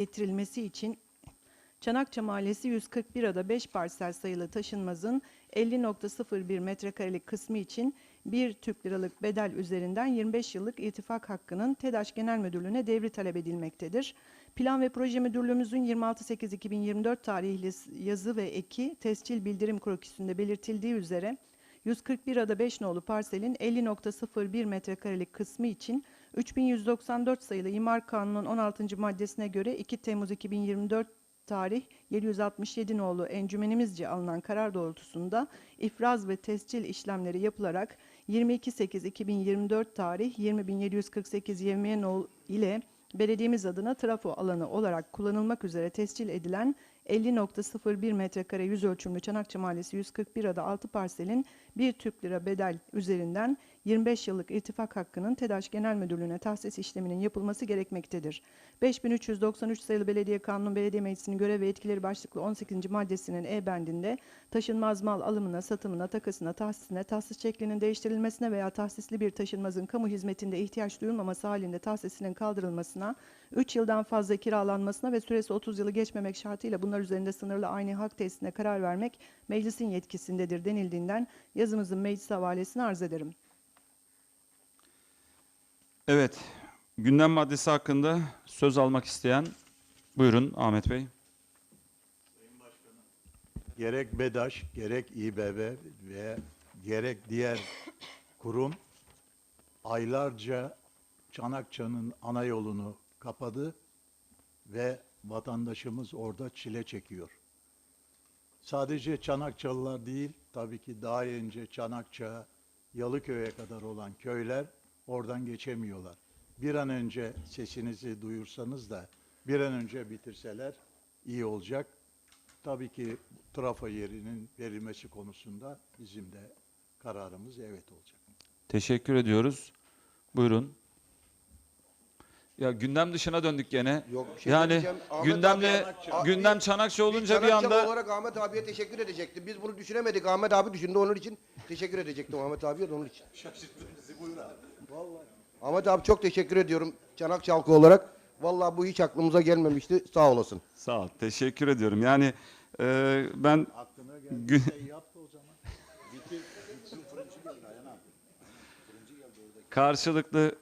getirilmesi için Çanakça Mahallesi 141 ada 5 parsel sayılı taşınmazın 50.01 metrekarelik kısmı için 1 Türk liralık bedel üzerinden 25 yıllık irtifak hakkının TEDAŞ Genel Müdürlüğü'ne devri talep edilmektedir. Plan ve Proje Müdürlüğümüzün 26.8.2024 tarihli yazı ve eki tescil bildirim krokisinde belirtildiği üzere 141 ada 5 nolu parselin 50.01 metrekarelik kısmı için 3194 sayılı İmar Kanunu'nun 16. maddesine göre 2 Temmuz 2024 tarih 767 nolu encümenimizce alınan karar doğrultusunda ifraz ve tescil işlemleri yapılarak 22.8.2024 tarih 20.748 YMN nol ile belediyemiz adına trafo alanı olarak kullanılmak üzere tescil edilen 50.01 metrekare yüz ölçümlü Çanakçı Mahallesi 141 ada 6 parselin 1 Türk lira bedel üzerinden 25 yıllık irtifak hakkının TEDAŞ Genel Müdürlüğü'ne tahsis işleminin yapılması gerekmektedir. 5393 sayılı Belediye Kanunu Belediye Meclisi'nin görev ve etkileri başlıklı 18. maddesinin E bendinde taşınmaz mal alımına, satımına, takısına, tahsisine, tahsis şeklinin değiştirilmesine veya tahsisli bir taşınmazın kamu hizmetinde ihtiyaç duyulmaması halinde tahsisinin kaldırılmasına, 3 yıldan fazla kiralanmasına ve süresi 30 yılı geçmemek şartıyla bunlar üzerinde sınırlı aynı hak tesisine karar vermek meclisin yetkisindedir denildiğinden yazımızın meclis havalesini arz ederim. Evet, gündem maddesi hakkında söz almak isteyen, buyurun Ahmet Bey. gerek BEDAŞ, gerek İBB ve gerek diğer kurum aylarca Çanakça'nın ana yolunu kapadı ve vatandaşımız orada çile çekiyor. Sadece Çanakçalılar değil, tabii ki daha önce Çanakça, Yalıköy'e kadar olan köyler oradan geçemiyorlar. Bir an önce sesinizi duyursanız da bir an önce bitirseler iyi olacak. Tabii ki trafo yerinin verilmesi konusunda bizim de kararımız evet olacak. Teşekkür ediyoruz. Buyurun. Ya gündem dışına döndük gene. Yok, bir şey yani gündemle gündem Çanakça olunca bir anda olarak Ahmet abiye teşekkür edecektim. Biz bunu düşünemedik. Ahmet abi düşündü onun için. Teşekkür edecektim Ahmet abiye de onun için. Şaşırttın bizi buyur abi. Vallahi. Ahmet abi çok teşekkür ediyorum Çanakçı halkı olarak. Vallahi bu hiç aklımıza gelmemişti. Sağ olasın. sağ ol. Teşekkür ediyorum. Yani e, ben Aklına Gü- geldiyse yap da o zaman. karşılıklı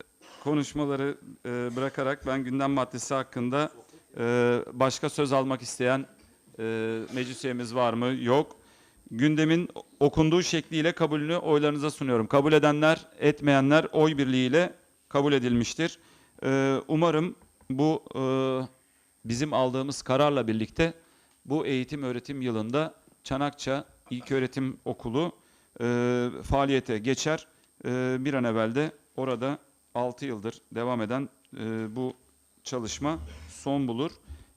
konuşmaları e, bırakarak ben gündem maddesi hakkında e, başka söz almak isteyen e, meclis üyemiz var mı? Yok. Gündemin okunduğu şekliyle kabulünü oylarınıza sunuyorum. Kabul edenler, etmeyenler oy birliğiyle kabul edilmiştir. E, umarım bu e, bizim aldığımız kararla birlikte bu eğitim öğretim yılında Çanakça İlköğretim Okulu e, faaliyete geçer. E, bir an evvel de orada 6 yıldır devam eden e, bu çalışma son bulur.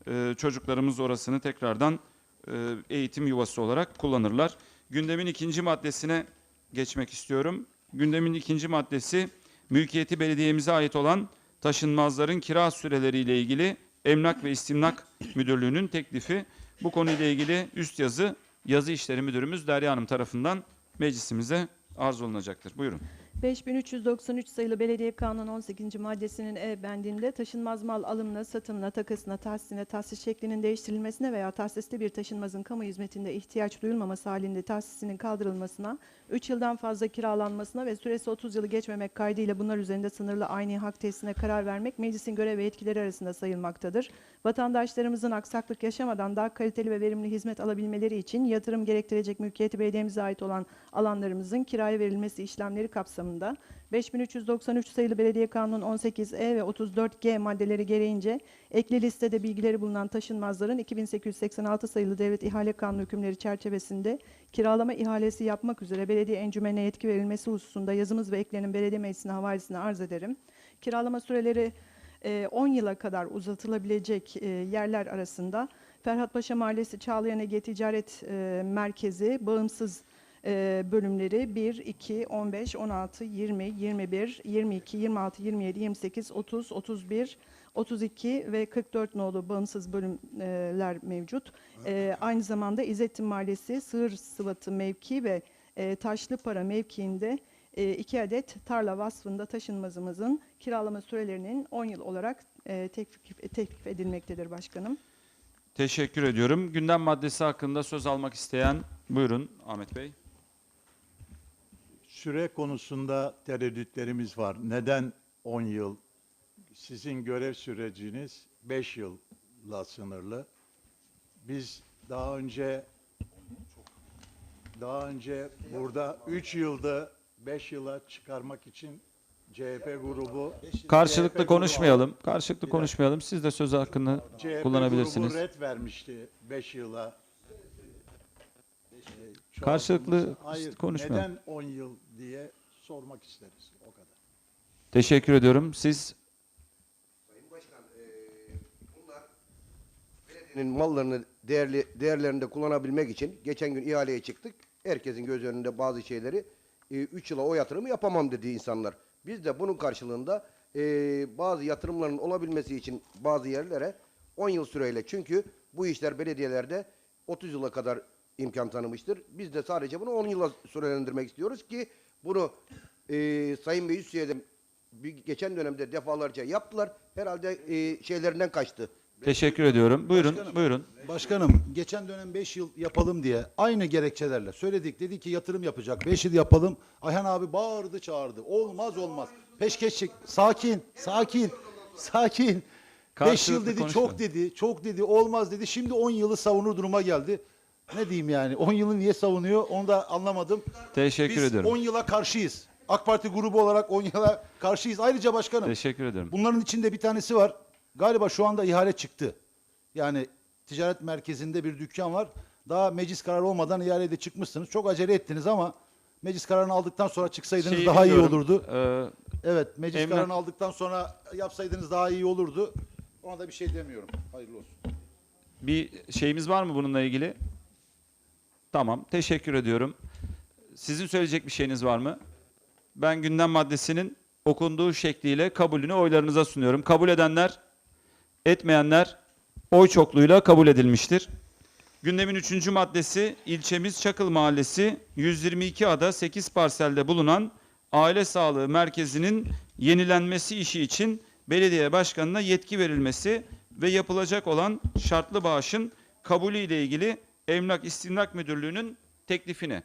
E, çocuklarımız orasını tekrardan e, eğitim yuvası olarak kullanırlar. Gündemin ikinci maddesine geçmek istiyorum. Gündemin ikinci maddesi mülkiyeti belediyemize ait olan taşınmazların kira süreleriyle ilgili Emlak ve İstimlak Müdürlüğü'nün teklifi. Bu konuyla ilgili üst yazı yazı işleri müdürümüz Derya Hanım tarafından meclisimize arz olunacaktır. Buyurun. 5393 sayılı Belediye Kanunu 18. maddesinin E bendinde taşınmaz mal alımına, satımına, takısına, tahsisine, tahsis şeklinin değiştirilmesine veya tahsisli bir taşınmazın kamu hizmetinde ihtiyaç duyulmaması halinde tahsisinin kaldırılmasına, 3 yıldan fazla kiralanmasına ve süresi 30 yılı geçmemek kaydıyla bunlar üzerinde sınırlı aynı hak tesisine karar vermek meclisin görev ve yetkileri arasında sayılmaktadır. Vatandaşlarımızın aksaklık yaşamadan daha kaliteli ve verimli hizmet alabilmeleri için yatırım gerektirecek mülkiyeti belediyemize ait olan alanlarımızın kiraya verilmesi işlemleri kapsamında 5393 sayılı Belediye Kanunu 18E ve 34G maddeleri gereğince ekli listede bilgileri bulunan taşınmazların 2886 sayılı Devlet İhale Kanunu hükümleri çerçevesinde kiralama ihalesi yapmak üzere belediye encümenine yetki verilmesi hususunda yazımız ve eklerinin belediye meclisine havalesine arz ederim. Kiralama süreleri 10 yıla kadar uzatılabilecek e, yerler arasında Ferhatpaşa Mahallesi Çağlayan Ege Ticaret e, Merkezi bağımsız e, bölümleri 1, 2, 15, 16, 20, 21, 22, 26, 27, 28, 30, 31, 32 ve 44 nolu bağımsız bölümler mevcut. E, aynı zamanda İzzettin Mahallesi Sığır Sıvatı mevki ve Taşlıpara mevkiinde e, iki adet tarla vasfında taşınmazımızın kiralama sürelerinin 10 yıl olarak e, teklif, teklif edilmektedir başkanım. Teşekkür ediyorum. Gündem maddesi hakkında söz almak isteyen buyurun Ahmet Bey. Süre konusunda tereddütlerimiz var. Neden 10 yıl? Sizin görev süreciniz 5 yılla sınırlı. Biz daha önce daha önce burada 3 yılda 5 yıla çıkarmak için CHP grubu Karşılıklı CHP konuşmayalım. Karşılıklı konuşmayalım. Siz de söz hakkını CHP kullanabilirsiniz. grubu red vermişti 5 yıla. Ee, şu Karşılıklı Hayır, konuşmayalım. Neden 10 yıl diye sormak isteriz. O kadar. Teşekkür ediyorum. Siz Sayın Başkan, eee, bunlar belediyenin mallarını değerli değerlerinde kullanabilmek için geçen gün ihaleye çıktık. Herkesin göz önünde bazı şeyleri 3 yıla o yatırımı yapamam dedi insanlar. Biz de bunun karşılığında eee, bazı yatırımların olabilmesi için bazı yerlere 10 yıl süreyle çünkü bu işler belediyelerde 30 yıla kadar imkan tanımıştır. Biz de sadece bunu 10 yıla sürelendirmek istiyoruz ki bunu eee Sayın Meclis bir geçen dönemde defalarca yaptılar. Herhalde eee, şeylerinden kaçtı. Teşekkür ediyorum. Buyurun, buyurun. Başkanım geçen dönem 5 yıl yapalım diye aynı gerekçelerle söyledik. Dedi ki yatırım yapacak 5 yıl yapalım. Ayhan abi bağırdı çağırdı. Olmaz olmaz. Peşkeş çek. Sakin sakin sakin. 5 yıl dedi konuşmayalım. çok dedi çok dedi olmaz dedi. Şimdi 10 yılı savunur duruma geldi. Ne diyeyim yani 10 yılı niye savunuyor onu da anlamadım. Teşekkür Biz ediyorum. 10 yıla karşıyız. AK Parti grubu olarak 10 yıla karşıyız. Ayrıca başkanım Teşekkür ederim. Bunların içinde bir tanesi var. Galiba şu anda ihale çıktı. Yani ticaret merkezinde bir dükkan var. Daha meclis kararı olmadan ihaleye de çıkmışsınız. Çok acele ettiniz ama meclis kararını aldıktan sonra çıksaydınız Şeyi daha iyi biliyorum, olurdu. Ee, Evet, meclis Emlak- kararını aldıktan sonra yapsaydınız daha iyi olurdu. Ona da bir şey demiyorum. Hayırlı olsun. bir şeyimiz var mı bununla ilgili? Tamam, teşekkür ediyorum. Sizin söyleyecek bir şeyiniz var mı? Ben gündem maddesinin okunduğu şekliyle kabulünü oylarınıza sunuyorum. Kabul edenler, etmeyenler oy çokluğuyla kabul edilmiştir. Gündemin üçüncü maddesi ilçemiz Çakıl Mahallesi 122 ada 8 parselde bulunan aile sağlığı merkezinin yenilenmesi işi için belediye başkanına yetki verilmesi ve yapılacak olan şartlı bağışın kabulü ile ilgili Emlak İstimlak Müdürlüğü'nün teklifini.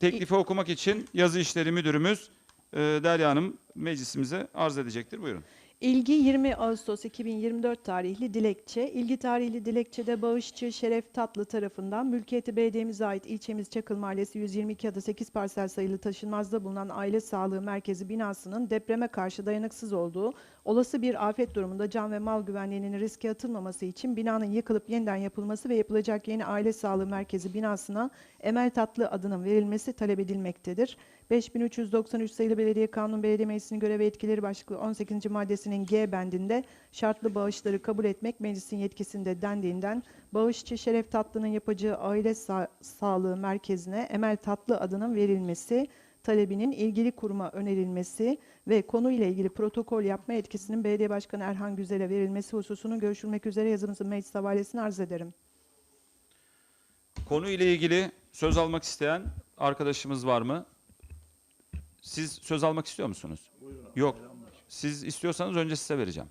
Teklifi okumak için yazı işleri müdürümüz e, Derya Hanım meclisimize arz edecektir. Buyurun. İlgi 20 Ağustos 2024 tarihli dilekçe. İlgi tarihli dilekçede bağışçı Şeref Tatlı tarafından mülkiyeti belediyemize ait ilçemiz Çakıl Mahallesi 122 adı 8 parsel sayılı taşınmazda bulunan aile sağlığı merkezi binasının depreme karşı dayanıksız olduğu, olası bir afet durumunda can ve mal güvenliğinin riske atılmaması için binanın yıkılıp yeniden yapılması ve yapılacak yeni aile sağlığı merkezi binasına Emel Tatlı adının verilmesi talep edilmektedir. 5393 sayılı Belediye Kanunu Belediye Meclisi'nin görev ve etkileri başlıklı 18. maddesinin G bendinde şartlı bağışları kabul etmek meclisin yetkisinde dendiğinden bağışçı Şeref Tatlı'nın yapacağı aile sa- sağlığı merkezine Emel Tatlı adının verilmesi, talebinin ilgili kuruma önerilmesi ve konuyla ilgili protokol yapma etkisinin Belediye Başkanı Erhan Güzel'e verilmesi hususunun görüşülmek üzere yazımızın meclis havalesini arz ederim. Konu ile ilgili söz almak isteyen arkadaşımız var mı? Siz söz almak istiyor musunuz? Yok. Siz istiyorsanız önce size vereceğim.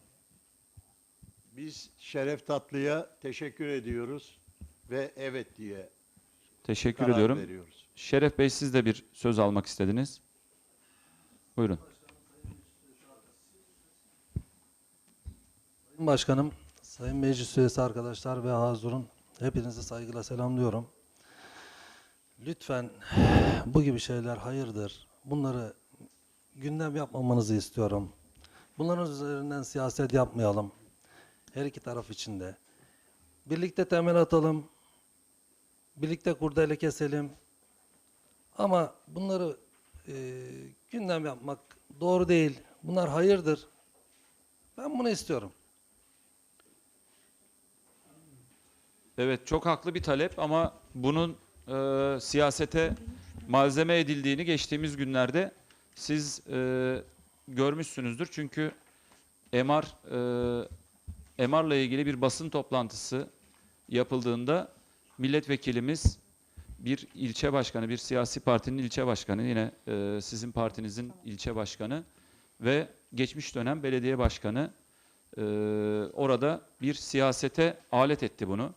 Biz Şeref Tatlı'ya teşekkür ediyoruz ve evet diye Teşekkür karar ediyorum. veriyoruz. Şeref Bey siz de bir söz almak istediniz. Buyurun. Sayın Başkanım, Sayın Meclis Üyesi arkadaşlar ve hazırın hepinizi saygıyla selamlıyorum. Lütfen bu gibi şeyler hayırdır. Bunları gündem yapmamanızı istiyorum. Bunların üzerinden siyaset yapmayalım. Her iki taraf içinde. Birlikte temel atalım. Birlikte kurdele keselim. Ama bunları e, gündem yapmak doğru değil. Bunlar hayırdır. Ben bunu istiyorum. Evet çok haklı bir talep ama bunun e, siyasete malzeme edildiğini geçtiğimiz günlerde siz e, görmüşsünüzdür. Çünkü MR e, MR'la ilgili bir basın toplantısı yapıldığında milletvekilimiz bir ilçe başkanı, bir siyasi partinin ilçe başkanı, yine e, sizin partinizin ilçe başkanı ve geçmiş dönem belediye başkanı e, orada bir siyasete alet etti bunu.